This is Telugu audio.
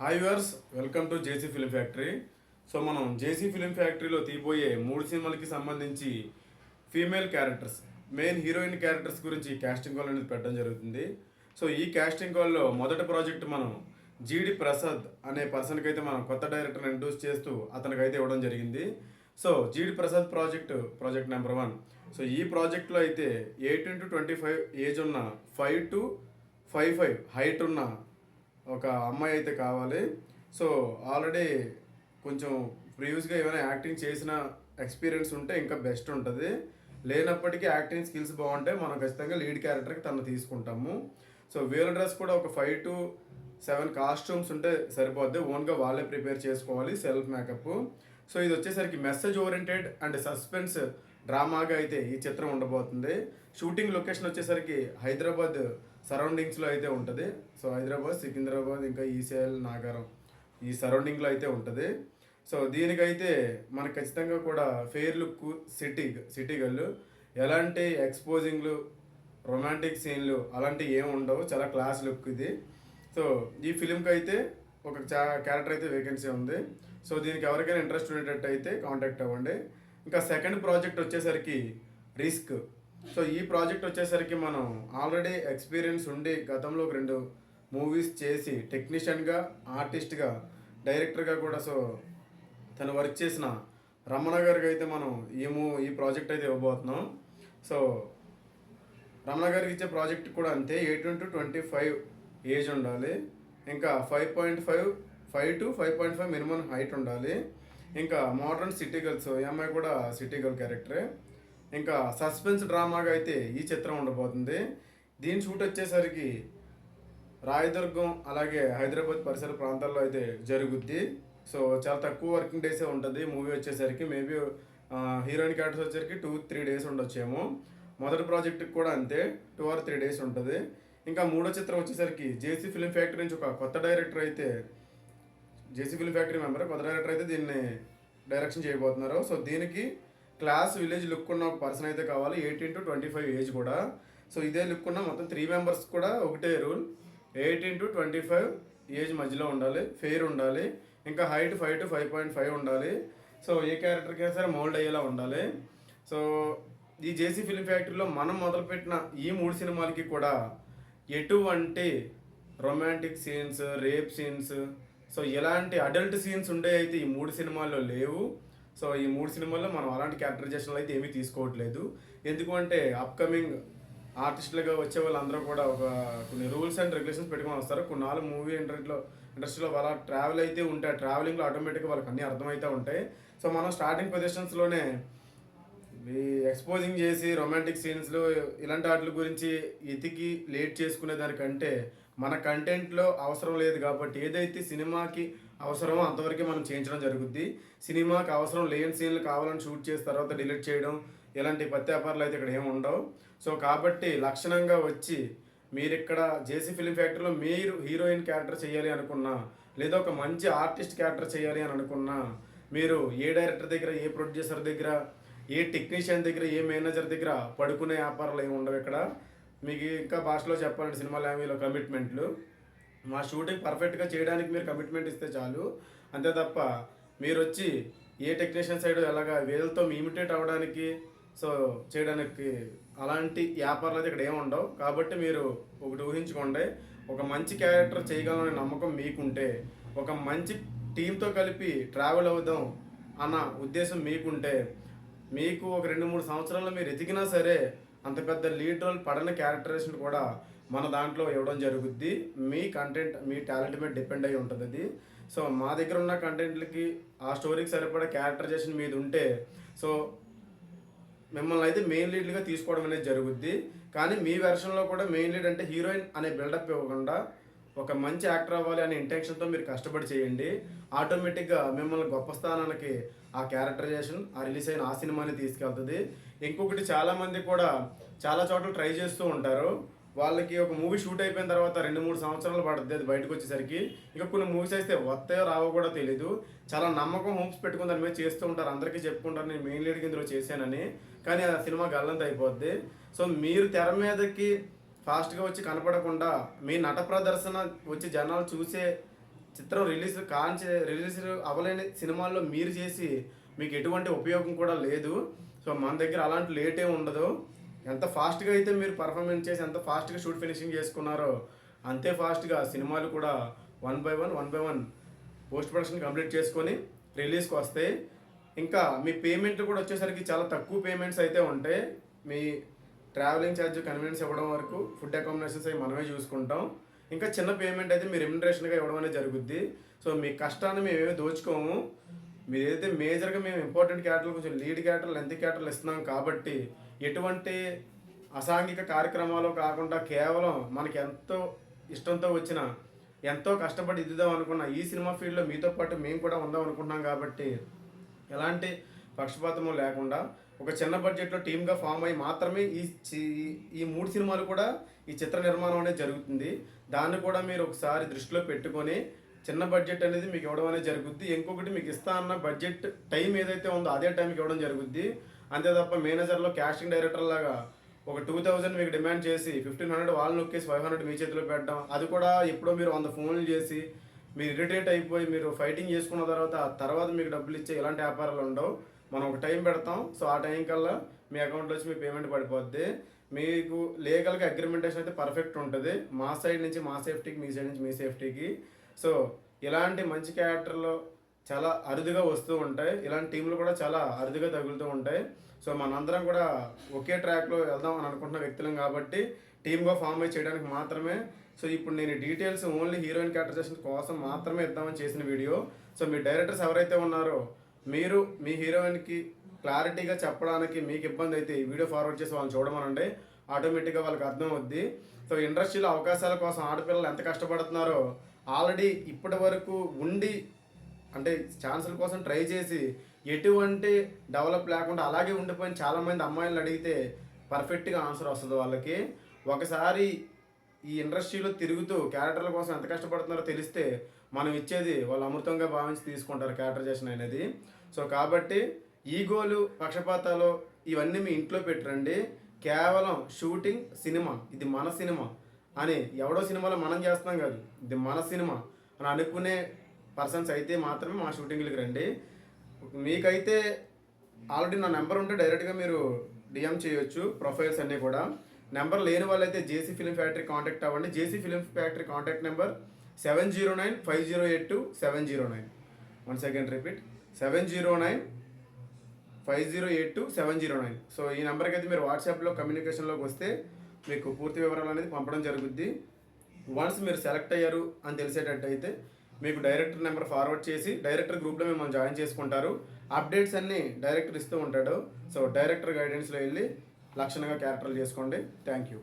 Hi viewers welcome to JC Film Factory so మనం జేసీ ఫిలిం ఫ్యాక్టరీలో తీయబోయే మూడు సినిమాలకి సంబంధించి female characters main heroine characters గురించి క్యాస్టింగ్ కాల్ అనేది పెట్టడం జరుగుతుంది. సో ఈ క్యాస్టింగ్ కాల్లో మొదటి ప్రాజెక్ట్ మనం జీడి ప్రసాద్ అనే పర్సన్కి అయితే మనం కొత్త డైరెక్టర్ని ఇంట్రూస్ చేస్తూ అతనికి అయితే ఇవ్వడం జరిగింది. So GD Prasad project project number one so ఈ ప్రాజెక్ట్లో అయితే eighteen to twenty five age ఉన్న five to five five height ఉన్న ఒక అమ్మాయి అయితే కావాలి. సో ఆల్రెడీ కొంచెం ప్రీవియస్గా ఏమైనా యాక్టింగ్ చేసిన ఎక్స్పీరియన్స్ ఉంటే ఇంకా బెస్ట్ ఉంటుంది. లేనప్పటికీ యాక్టింగ్ స్కిల్స్ బాగుంటే మనం ఖచ్చితంగా లీడ్ క్యారెక్టర్కి తను తీసుకుంటాము. సో వేల డ్రెస్ కూడా ఒక ఫైవ్ టు సెవెన్ కాస్ట్యూమ్స్ ఉంటే సరిపోద్ది. ఓన్గా వాళ్ళే ప్రిపేర్ చేసుకోవాలి సెల్ఫ్ మేకప్. సో ఇది వచ్చేసరికి మెసేజ్ ఓరియంటెడ్ అండ్ సస్పెన్స్ డ్రామాగా అయితే ఈ చిత్రం ఉండబోతుంది. షూటింగ్ లొకేషన్ వచ్చేసరికి హైదరాబాద్ సరౌండింగ్స్లో అయితే ఉంటుంది. సో హైదరాబాద్ సికింద్రాబాద్ ఇంకా ఈసీఎల్ నాగారం ఈ సరౌండింగ్లో అయితే ఉంటుంది. సో దీనికైతే మనకు ఖచ్చితంగా కూడా ఫెయిర్ లుక్ సిటీ సిటీ గల్లు ఎలాంటి ఎక్స్పోజింగ్లు రొమాంటిక్ సీన్లు అలాంటివి ఏమి ఉండవు. చాలా క్లాస్ లుక్ ఇది. సో ఈ ఫిలింకి అయితే ఒక క్యారెక్టర్ అయితే వేకెన్సీ ఉంది. సో దీనికి ఎవరికైనా ఇంట్రెస్ట్ ఉండేటట్టు అయితే కాంటాక్ట్ అవ్వండి. ఇంకా సెకండ్ ప్రాజెక్ట్ వచ్చేసరికి రిస్క్ సో ఈ ప్రాజెక్ట్ వచ్చేసరికి మనం ఆల్రెడీ ఎక్స్పీరియన్స్ ఉండి గతంలో ఒక రెండు మూవీస్ చేసి టెక్నీషియన్గా ఆర్టిస్ట్గా డైరెక్టర్గా కూడా సో తను వర్క్ చేసిన రమణ గారికి అయితే మనం ఈ మూ ఈ ప్రాజెక్ట్ అయితే ఇవ్వబోతున్నాం. సో రమణ గారికి ఇచ్చే ప్రాజెక్ట్ కూడా అంతే eighteen to twenty five age ఉండాలి. ఇంకా five point five five to five point five minimum height ఉండాలి. ఇంకా మోడర్న్ సిటీ గర్ల్స్ ఈ అమ్మాయి కూడా సిటీ గర్ల్ క్యారెక్టరే. ఇంకా సస్పెన్స్ డ్రామాగా అయితే ఈ చిత్రం ఉండబోతుంది. దీని షూట్ వచ్చేసరికి రాయదుర్గం అలాగే హైదరాబాద్ పరిసర ప్రాంతాల్లో అయితే జరుగుద్ది. సో చాలా తక్కువ వర్కింగ్ డేసే ఉంటుంది. మూవీ వచ్చేసరికి మేబీ హీరోయిన్ క్యారెక్టర్స్ వచ్చేసరికి టూ త్రీ డేస్ ఉండొచ్చేమో. మొదటి ప్రాజెక్ట్కి కూడా అంతే టూ ఆర్ త్రీ డేస్ ఉంటుంది. ఇంకా మూడో చిత్రం వచ్చేసరికి జేసీ ఫిల్మ్ ఫ్యాక్టరీ నుంచి ఒక కొత్త డైరెక్టర్ అయితే జేసీ ఫిల్మ్ ఫ్యాక్టరీ మెంబర్ కొత్త డైరెక్టర్ అయితే దీన్ని డైరెక్షన్ చేయబోతున్నారు. సో దీనికి క్లాస్ విలేజ్ లుక్ ఉన్న పర్సన్ అయితే కావాలి. Eighteen to twenty five age కూడా. సో ఇదే లుక్ ఉన్న మొత్తం త్రీ మెంబర్స్ కూడా ఒకటే rule. Eighteen to twenty five age మధ్యలో ఉండాలి. ఫెయిర్ ఉండాలి. ఇంకా height five to five point five ఉండాలి. సో ఏ క్యారెక్టర్కి సరే మోల్డ్ అయ్యేలా ఉండాలి. సో ఈ జేసీ ఫిలిం ఫ్యాక్టరీలో మనం మొదలుపెట్టిన ఈ మూడు సినిమాలకి కూడా ఎటువంటి romantic scenes rape scenes so ఎలాంటి అడల్ట్ సీన్స్ ఉండే అయితే ఈ మూడు సినిమాల్లో లేవు. సో ఈ మూడు సినిమాల్లో మనం అలాంటి క్యారెక్టరైజేషన్లు అయితే ఏమీ తీసుకోవట్లేదు. ఎందుకంటే అప్కమింగ్ ఆర్టిస్టులుగా వచ్చే వాళ్ళందరూ కూడా ఒక కొన్ని రూల్స్ అండ్ రెగ్యులేషన్స్ పెట్టుకొని వస్తారు. కొన్నాళ్ళు మూవీ ఇండస్ట్రీలో ఇండస్ట్రీలో వాళ్ళ ట్రావెల్ అయితే ఉంటాయి. ట్రావెలింగ్లో ఆటోమేటిక్గా వాళ్ళకి అన్నీ అర్థమైతే ఉంటాయి. సో మనం స్టార్టింగ్ పొజిషన్స్లోనే ఈ ఎక్స్పోజింగ్ చేసి రొమాంటిక్ సీన్స్లో ఇలాంటి వాటి గురించి ఎతికి లేట్ చేసుకునే దానికంటే మన కంటెంట్లో అవసరం లేదు కాబట్టి ఏదైతే సినిమాకి అవసరమో అంతవరకే మనం చేయించడం జరుగుద్ది. సినిమాకి అవసరం లేని సీన్లు కావాలని షూట్ చేసి తర్వాత డిలీట్ చేయడం ఇలాంటి పత్యాపారాలు అయితే ఇక్కడ ఏమి ఉండవు. సో కాబట్టి లక్షణంగా వచ్చి మీరు ఇక్కడ జేసీ ఫిలిం ఫ్యాక్టరీలో మీరు హీరోయిన్ క్యారెక్టర్ చేయాలి అనుకున్నా లేదా ఒక మంచి ఆర్టిస్ట్ క్యారెక్టర్ చేయాలి అని అనుకున్నా మీరు ఏ డైరెక్టర్ దగ్గర ఏ ప్రొడ్యూసర్ దగ్గర ఏ టెక్నీషియన్ దగ్గర ఏ మేనేజర్ దగ్గర పడుకునే వ్యాపారాలు ఏమి ఉండవు ఇక్కడ. మీకు ఇంకా భాషలో చెప్పాలంటే సినిమా లాంగ్వేజ్లో కమిట్మెంట్లు. మా షూటింగ్ పర్ఫెక్ట్గా చేయడానికి మీరు కమిట్మెంట్ ఇస్తే చాలు. అంతే తప్ప మీరు వచ్చి ఏ టెక్నీషియన్ సైడ్ ఎలాగా వీళ్ళతో ఇమిటేట్ అవ్వడానికి సో చేయడానికి అలాంటి వ్యాపారాలు అయితే ఇక్కడ ఏమి ఉండవు. కాబట్టి మీరు ఒకటి ఊహించుకోండి. ఒక మంచి క్యారెక్టర్ చేయగలమనే నమ్మకం మీకుంటే ఒక మంచి టీంతో కలిపి ట్రావెల్ అవుదాం అన్న ఉద్దేశం మీకుంటే మీకు ఒక రెండు మూడు సంవత్సరాల్లో మీరు ఎదిగినా సరే అంత పెద్ద లీడ్ రోల్ పడని క్యారెక్టరేషన్ కూడా మన దాంట్లో ఇవ్వడం జరుగుద్ది. మీ కంటెంట్ మీ టాలెంట్ మీద డిపెండ్ అయి ఉంటుంది అది. సో మా దగ్గర ఉన్న కంటెంట్లకి ఆ స్టోరీకి సరిపడే క్యారెక్టరైజేషన్ మీద ఉంటే సో మిమ్మల్ని అయితే మెయిన్ లీడ్గా తీసుకోవడం అనేది జరుగుద్ది. కానీ మీ వెర్షన్లో కూడా మెయిన్ లీడ్ అంటే హీరోయిన్ అనే బిల్డప్ ఇవ్వకుండా ఒక మంచి యాక్టర్ అవ్వాలి అనే ఇంటెన్షన్తో మీరు కష్టపడి చేయండి. ఆటోమేటిక్గా మిమ్మల్ని గొప్ప స్థానానికి ఆ క్యారెక్టరైజేషన్ ఆ రిలీజ్ అయిన ఆ సినిమాని తీసుకెళ్తుంది. ఇంకొకటి చాలామంది కూడా చాలా చోట్ల ట్రై చేస్తూ ఉంటారు. వాళ్ళకి ఒక మూవీ షూట్ అయిపోయిన తర్వాత రెండు మూడు సంవత్సరాలు పడుతుంది అది బయటకు వచ్చేసరికి. ఇంకా కొన్ని మూవీస్ అయితే వస్తాయో రావో కూడా తెలియదు చాలా నమ్మకం హోప్స్ పెట్టుకుని దాని మీద చేస్తూ ఉంటారు. అందరికీ చెప్పుకుంటారు నేను మెయిన్ లీడ్ ఇందులో చేశానని. కానీ ఆ సినిమా గల్లంత అయిపోద్ది. సో మీరు తెర మీదకి ఫాస్ట్గా వచ్చి కనపడకుండా మీ నట ప్రదర్శన వచ్చి జనాలు చూసే చిత్రం రిలీజ్ కాంచే రిలీజ్ అవ్వలేని సినిమాల్లో మీరు చేసి మీకు ఎటువంటి ఉపయోగం కూడా లేదు. సో మన దగ్గర అలాంటి లేటే ఉండదు. ఎంత ఫాస్ట్గా అయితే మీరు పర్ఫార్మెన్స్ చేసి ఎంత ఫాస్ట్గా షూట్ ఫినిషింగ్ చేసుకున్నారో అంతే ఫాస్ట్గా సినిమాలు కూడా one by one one by one post production complete చేసుకొని రిలీజ్కి వస్తాయి ఇంకా మీ పేమెంట్లు కూడా వచ్చేసరికి చాలా తక్కువ పేమెంట్స్ అయితే ఉంటాయి. మీ ట్రావెలింగ్ ఛార్జ్ కన్వీనియన్స్ ఇవ్వడం వరకు ఫుడ్ అకామిడేషన్స్ అవి మనమే చూసుకుంటాం. ఇంకా చిన్న పేమెంట్ అయితే మీరు రెమ్యునరేషన్గా ఇవ్వడం అనేది జరుగుద్ది. సో మీ కష్టాన్ని మేము ఏమీ దోచుకోము. మీరు ఏదైతే మేజర్గా మేము ఇంపార్టెంట్ క్యాటర్లు కొంచెం లీడ్ క్యాటర్లు లెంత్ క్యాటర్లు ఇస్తున్నాం కాబట్టి ఎటువంటి అసాంఘిక కార్యక్రమాలు కాకుండా కేవలం మనకి ఎంతో ఇష్టంతో వచ్చిన ఎంతో కష్టపడి ఇద్దాం అనుకున్న ఈ సినిమా ఫీల్డ్లో మీతో పాటు మేము కూడా ఉందాం అనుకుంటున్నాం కాబట్టి ఎలాంటి పక్షపాతము లేకుండా ఒక చిన్న బడ్జెట్లో టీమ్గా ఫామ్ అయ్యి మాత్రమే ఈ ఈ మూడు సినిమాలు కూడా ఈ చిత్ర నిర్మాణం అనేది జరుగుతుంది. దాన్ని కూడా మీరు ఒకసారి దృష్టిలో పెట్టుకొని చిన్న బడ్జెట్ అనేది మీకు ఇవ్వడం అనేది జరుగుద్ది. ఇంకొకటి మీకు ఇస్తా అన్న బడ్జెట్ టైం ఏదైతే ఉందో అదే టైంకి ఇవ్వడం జరుగుద్ది. అంతే తప్ప మేనేజర్లో క్యాస్టింగ్ డైరెక్టర్ లాగా ఒక టూ థౌజండ్ మీకు డిమాండ్ చేసి ఫిఫ్టీన్ హండ్రెడ్ వాళ్ళు నొక్కేసి ఫైవ్ హండ్రెడ్ మీ చేతిలో పెట్టడం అది కూడా ఎప్పుడో మీరు వంద ఫోన్లు చేసి మీరు ఇరిటేట్ అయిపోయి మీరు ఫైటింగ్ చేసుకున్న తర్వాత ఆ తర్వాత మీకు డబ్బులు ఇచ్చే ఇలాంటి వ్యాపారాలు ఉండవు. మనం ఒక టైం పెడతాం సో ఆ టైం కల్లా మీ అకౌంట్లో వచ్చి మీ పేమెంట్ పడిపోద్ది. మీకు లీగల్గా అగ్రిమెంటేషన్ అయితే పర్ఫెక్ట్ ఉంటుంది. మా సైడ్ నుంచి మా సేఫ్టీకి మీ సైడ్ నుంచి మీ సేఫ్టీకి సో ఇలాంటి మంచి క్యారెక్టర్లో చాలా అరుదుగా వస్తూ ఉంటాయి. ఇలాంటి టీంలు కూడా చాలా అరుదుగా తగులుతూ ఉంటాయి. సో మనందరం కూడా ఒకే ట్రాక్లో వెళ్దాం అని అనుకుంటున్న వ్యక్తులం కాబట్టి టీమ్గా ఫామ్ అయి చేయడానికి మాత్రమే. సో ఇప్పుడు నేను డీటెయిల్స్ ఓన్లీ హీరోయిన్ క్యారెక్టరైజేషన్ కోసం మాత్రమే ఇద్దామని చేసిన వీడియో. సో మీ డైరెక్టర్స్ ఎవరైతే ఉన్నారో మీరు మీ హీరోయిన్కి క్లారిటీగా చెప్పడానికి మీకు ఇబ్బంది అయితే ఈ వీడియో ఫార్వర్డ్ చేసి వాళ్ళని చూడమనండి. ఆటోమేటిక్గా వాళ్ళకి అర్థం అవుద్ది. సో ఇండస్ట్రీలో అవకాశాల కోసం ఆడపిల్లలు ఎంత కష్టపడుతున్నారో ఆల్రెడీ ఇప్పటి వరకు ఉండి అంటే ఛాన్సుల కోసం ట్రై చేసి ఎటువంటి డెవలప్ లేకుండా అలాగే ఉండిపోయిన చాలామంది అమ్మాయిలను అడిగితే పర్ఫెక్ట్గా ఆన్సర్ వస్తుంది వాళ్ళకి. ఒకసారి ఈ ఇండస్ట్రీలో తిరుగుతూ క్యారెక్టర్ల కోసం ఎంత కష్టపడుతున్నారో తెలిస్తే మనం ఇచ్చేది వాళ్ళు అమృతంగా భావించి తీసుకుంటారు క్యారెక్టరైజేషన్ అనేది. సో కాబట్టి ఈగోలు పక్షపాతాలు ఇవన్నీ మీ ఇంట్లో పెట్టరండి. కేవలం షూటింగ్ సినిమా ఇది మన సినిమా అని ఎవడో సినిమాలో మనం చేస్తున్నాం కాదు ఇది మన సినిమా అని అనుకునే పర్సన్స్ అయితే మాత్రమే మా షూటింగ్లకి రండి. మీకైతే ఆల్రెడీ నా నెంబర్ ఉంటే డైరెక్ట్గా మీరు డిఎం చేయొచ్చు ప్రొఫైల్స్ అన్నీ కూడా. నెంబర్ లేని వాళ్ళైతే జేసీ ఫిలిం ఫ్యాక్టరీ కాంటాక్ట్ అవ్వండి. JC Film Factory contact number seven zero nine five zero eight two seven zero nine one second repeat seven zero nine five zero eight two seven zero nine so ఈ నెంబర్కి అయితే మీరు వాట్సాప్లో కమ్యూనికేషన్లోకి వస్తే మీకు పూర్తి వివరాలు అనేది పంపడం జరుగుద్ది. వన్స్ మీరు సెలెక్ట్ అయ్యారు అని తెలిసేటట్టయితే మీకు డైరెక్టర్ నెంబర్ ఫార్వర్డ్ చేసి డైరెక్టర్ గ్రూప్లో మిమ్మల్ని జాయిన్ చేసుకుంటారు. అప్డేట్స్ అన్నీ డైరెక్టర్ ఇస్తూ ఉంటాడు. సో డైరెక్టర్ గైడెన్స్లో వెళ్ళి లక్షణంగా క్యారెక్టర్లు చేసుకోండి. Thank you